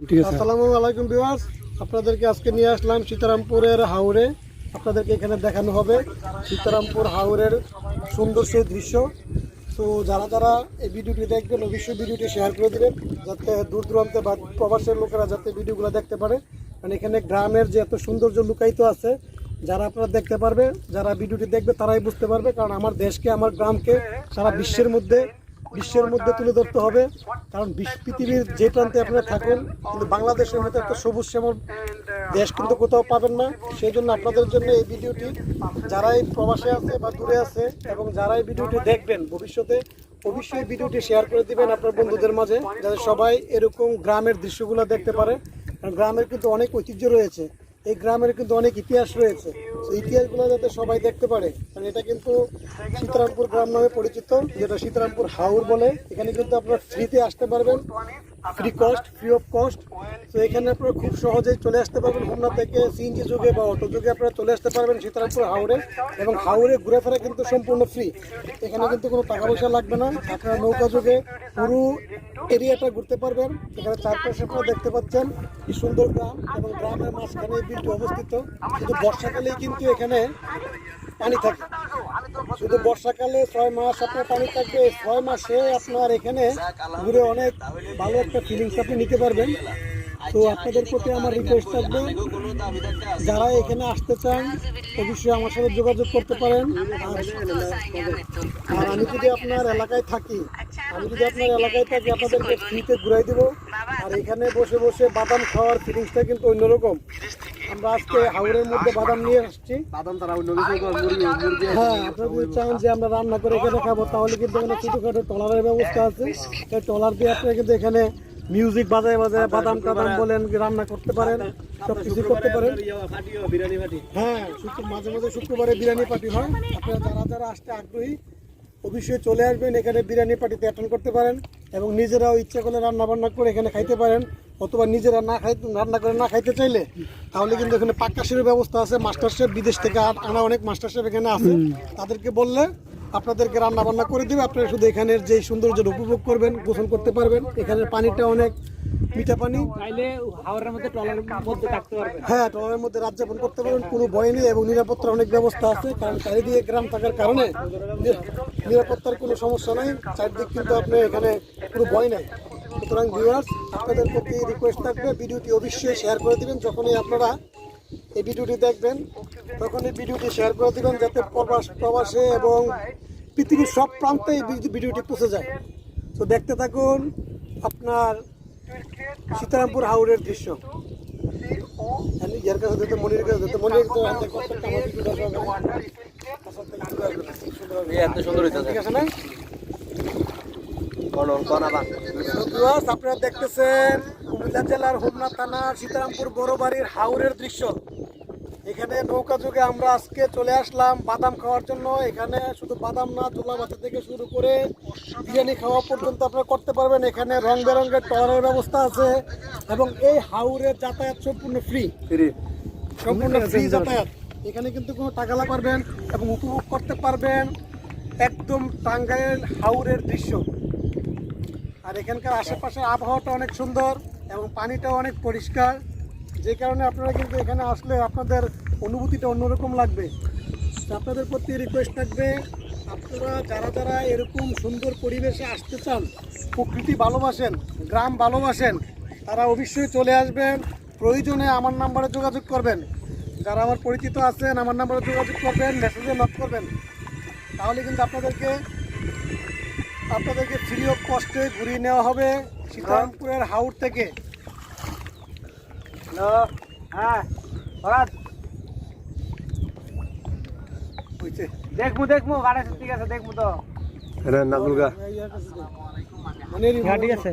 আলাইকুম ভিউয়ার্স, আপনাদেরকে আজকে নিয়ে আসলাম সীতারামপুরের হাওড়ে আপনাদেরকে এখানে দেখানো হবে সীতারামপুর হাওড়ের সুন্দর সেই দৃশ্য। তো যারা যারা এই ভিডিওটি দেখবেন, অবশ্যই ভিডিওটি শেয়ার করে দেবেন, যাতে দূর দূরান্তে বা প্রবাসের লোকেরা যাতে ভিডিওগুলো দেখতে পারে। কারণ এখানে গ্রামের যে এত সৌন্দর্য লুকায়িত আছে, যারা আপনারা দেখতে পারবে, যারা ভিডিওটি দেখবে, তারাই বুঝতে পারবে। কারণ আমার দেশকে, আমার গ্রামকে সারা বিশ্বের মধ্যে বিশ্বের মধ্যে তুলে ধরতে হবে। কারণ পৃথিবীর যে প্রান্তে আপনারা থাকুন, কিন্তু বাংলাদেশের মতো একটা সবুজ শ্যামল দেশ কিন্তু কোথাও পাবেন না। সেই জন্য আপনাদের জন্য এই ভিডিওটি, যারাই প্রবাসে আছে বা দূরে আছে, এবং যারা এই ভিডিওটি দেখবেন ভবিষ্যতে, অবশ্যই ভিডিওটি শেয়ার করে দিবেন আপনার বন্ধুদের মাঝে, যাতে সবাই এরকম গ্রামের দৃশ্যগুলো দেখতে পারে। কারণ গ্রামের কিন্তু অনেক ঐতিহ্য রয়েছে। এই গ্রামের কিন্তু অনেক ইতিহাস রয়েছে। ইতিহাস ইতিহাসগুলো যাতে সবাই দেখতে পারে, কারণ এটা কিন্তু সীতারামপুর গ্রাম নামে পরিচিত, যেটা সীতারামপুর হাউর বলে। এখানে কিন্তু আপনারা ফ্রিতে আসতে পারবেন। Free cost free of cost তো এখানে আপনারা খুব সহজেই চলে আসতে পারবেন হোমনা থেকে সিএনজি যুগে বা অটো যুগে আপনারা চলে আসতে পারবেন সীতারামপুর হাওড়ে এবং হাওড়ে ঘুরেফেরা কিন্তু সম্পূর্ণ ফ্রি এখানে কিন্তু কোনো টাকা পয়সা লাগবে না। আপনারা নৌকা যুগে পুরো এরিয়াটা ঘুরতে পারবেন। এখানে চারপাশে আপনারা দেখতে পাচ্ছেন কি সুন্দর গ্রাম এবং গ্রামের মাঝখানে বিলটি অবস্থিত। কিন্তু বর্ষাকালেই কিন্তু এখানে পানি থাকে। শুধু বর্ষাকালে ছয় মাস আপনার পানি থাকবে ছয় মাসে আপনার এখানে ঘুরে অনেক ভালো একটা ফিলিংস আপনি নিতে পারবেন। তো আপনাদের প্রতি আমার রিকোয়েস্ট থাকবে, যারা এখানে আসতে চান, অবশ্যই আমার সাথে যোগাযোগ করতে পারেন। আর আমি যদি আপনার এলাকায় থাকি, আমি যদি আপনার এলাকায় থাকি, আপনাদেরকে ফ্রিতে ঘুরাই দিব। আর এখানে বসে বসে বাদাম খাওয়ার ফিলিংসটা কিন্তু অন্যরকম। আমরা আজকে হাওড়ের মধ্যে বাদাম নিয়ে আসছি। বাদাম তারা হ্যাঁ আপনারা যদি চান যে আমরা রান্না করে এখানে খাব তাহলে কিন্তু এখানে ছোটোখাটো টলারের ব্যবস্থা আছে। সেই টলার দিয়ে আপনারা কিন্তু এখানে মিউজিক বাজায় বাজায় বাদাম টাদাম বলেন রান্না করতে পারেন সব কিছু করতে পারেন। হ্যাঁ মাঝে মাঝে শুক্রবারে বিরিয়ানি পার্টি হয়। আপনারা যারা যারা আসতে আগ্রহী অবশ্যই চলে আসবেন এখানে বিরিয়ানি পার্টিতে অ্যাটেন্ড করতে পারেন এবং নিজেরাও ইচ্ছা করলে রান্না বান্না করে এখানে খাইতে পারেন। অথবা নিজেরা না খাই রান্না করে না খাইতে চাইলে তাহলে কিন্তু এখানে পাক্কা শেফের ব্যবস্থা আছে। মাস্টার শেফ বিদেশ থেকে আনা অনেক মাস্টার শেফ এখানে আছে। তাদেরকে বললে আপনাদেরকে রান্না বান্না করে দিবে। আপনারা শুধু এখানের যে সৌন্দর্যটা উপভোগ করবেন গোসল করতে পারবেন। এখানের পানিটা অনেক মিঠা পানি। হাওড়ের মধ্যে থাকতে হ্যাঁ ট্রলারের মধ্যে রাত যাপন করতে পারবেন। কোনো ভয় নেই এবং নিরাপত্তার অনেক ব্যবস্থা আছে। কারণ চারিদিকে গ্রাম থাকার কারণে নিরাপত্তার কোনো সমস্যা নাই। চারিদিক কিন্তু আপনি এখানে কোনো ভয় নাই। সুতরাং ভিউয়ার্স আপনাদের প্রতি রিকোয়েস্ট থাকবে ভিডিওটি অবশ্যই শেয়ার করে দিবেন। যখনই আপনারা এই ভিডিওটি দেখবেন তখন এই ভিডিওটি শেয়ার করে দিবেন যাতে প্রবাস প্রবাসে এবং পৃথিবীর সব প্রান্তে এই ভিডিওটি পৌঁছে যায়। তো দেখতে থাকুন আপনার সীতারামপুর হাওড়ের দৃশ্য। আমি ইয়ার কাছে দিতে মনির কাছে দিতে মনির এত সুন্দর হইতাছে। ঠিক আছে না কোন কোন আবার তো viewers, আপনারা দেখতেছেন কুমিল্লা জেলার হোমনা থানার সীতারামপুর বড় বাড়ির হাওরের দৃশ্য। এখানে নৌকা যুগে আমরা আজকে চলে আসলাম বাদাম খাওয়ার জন্য। এখানে শুধু বাদাম না চোলা বাচ্চা থেকে শুরু করে বিরিয়ানি খাওয়া পর্যন্ত আপনারা করতে পারবেন। এখানে রং বেরঙের টলারের ব্যবস্থা আছে এবং এই হাওরের যাতায়াত সম্পূর্ণ ফ্রি ফ্রি সম্পূর্ণ ফ্রি যাতায়াত। এখানে কিন্তু কোনো টাকা লাগবে পারবেন এবং উপভোগ করতে পারবেন একদম টাঙ্গাইল হাওরের দৃশ্য। আর এখানকার আশেপাশের আবহাওয়াটা অনেক সুন্দর এবং পানিটাও অনেক পরিষ্কার। যে কারণে আপনারা কিন্তু এখানে আসলে আপনাদের অনুভূতিটা অন্যরকম লাগবে। আপনাদের প্রতি রিকোয়েস্ট থাকবে, আপনারা যারা যারা এরকম সুন্দর পরিবেশে আসতে চান, প্রকৃতি ভালোবাসেন, গ্রাম ভালোবাসেন, তারা অবশ্যই চলে আসবেন। প্রয়োজনে আমার নাম্বারে যোগাযোগ করবেন। যারা আমার পরিচিত আছেন, আমার নাম্বারে যোগাযোগ করবেন মেসেজে নক করবেন। তাহলে কিন্তু আপনাদেরকে আপনাদেরকে ফ্রি অফ কস্টে ঘুরিয়ে নেওয়া হবে সীতারামপুরের হাউর থেকে। হ্যাঁ দেখব দেখব ঠিক আছে দেখব তো। হ্যাঁ ঠিক আছে।